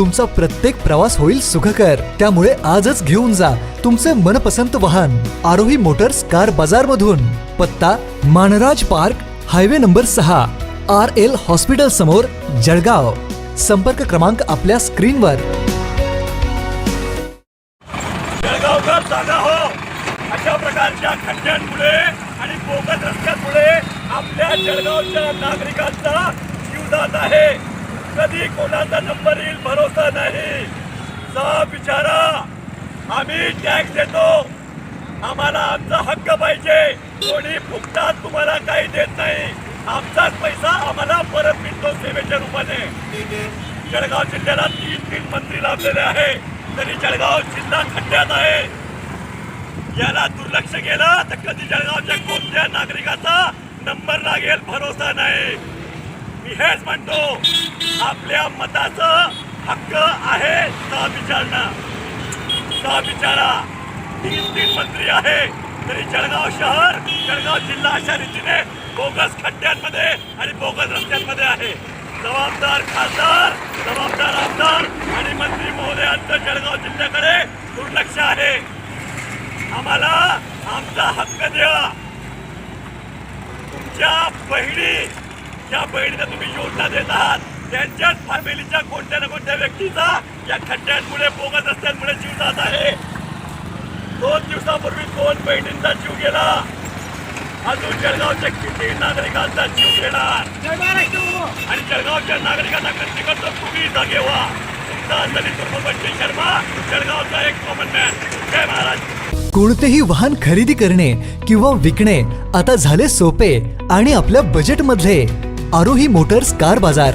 तुमचा प्रत्येक प्रवास होईल सुखकर. त्यामुळे आजच घेऊन जा तुमचे मनपसंत वाहन. आरोही मोटर्स कार बाजार मधून पत्ता मानराज पार्क हायवे नंबर सहा आर एल हॉस्पिटल समोर जळगाव. संपर्क क्रमांक आपल्या स्क्रीनवर. जळगावकर जागा हो. अशा प्रकारच्या खड्ड्यांमुळे आणि बोगस रस्त्यांमुळे आपल्या जळगावच्या नागरिकांचा जीव जात आहे. कधी कोणाचा नंबर येईल भरोसा नाही. सा विचारा आम्ही टॅक्स देतो. आम्हाला आमचा हक्क पाहिजे. कोणी फुकटात तुम्हाला काही देत नाही. आमचाच पैसा आम्हाला परत मिळतो सेवेच्या रूपाने. जळगाव जिल्ह्याला तीन तीन मंत्री लाभलेले आहे. तरी जळगाव जिल्हा खड्ड्यात आहे. याला दुर्लक्ष केलं तर कधी जळगावच्या कोणत्या नागरिकाचा नंबर लागेल? भरोसा नाही. मी हेच म्हणतो. आपल्या मताचं हक्क आहे का विचारणं. विचारा. तीन तीन मंत्री आहे. तरी जळगाव शहर जळगाव जिल्हा अशा रीतीने बोगस खड्ड्यांमध्ये आणि बोगस रस्त्यांमध्ये आहे. जबाबदार खासदार जबाबदार आमदार आणि मंत्री महोदयांचं जळगाव जिल्ह्याकडे दुर्लक्ष आहे. आम्हाला आमचा हक्क द्या. तुमच्या बहिणी ज्या बहिणीला तुम्ही योजना देत आहात त्यांच्याच फॅमिलीच्या कोणत्या ना कोणत्या व्यक्तीचा या खड्ड्यांमुळे बोगस रस्त्यांमुळे जीव जात आहे. दोन दिवसापूर्वी दोन बहिणींचा जीव गेला. अजून जळगावच्या किती नागरिकांचा जीव गेणार आणि जळगावच्या नागरिकांना कधी करतो तुम्ही जागे व्हा. तुमचा दलित उर्फ बंटी शर्मा जळगावचा एक कॉमन मॅन जय महाराज कोणतेही वाहन खरेदी करणे किंवा विकणे आता झाले सोपे आणि आपल्या बजेटमध्ये आरोही मोटर्स कार बाजार.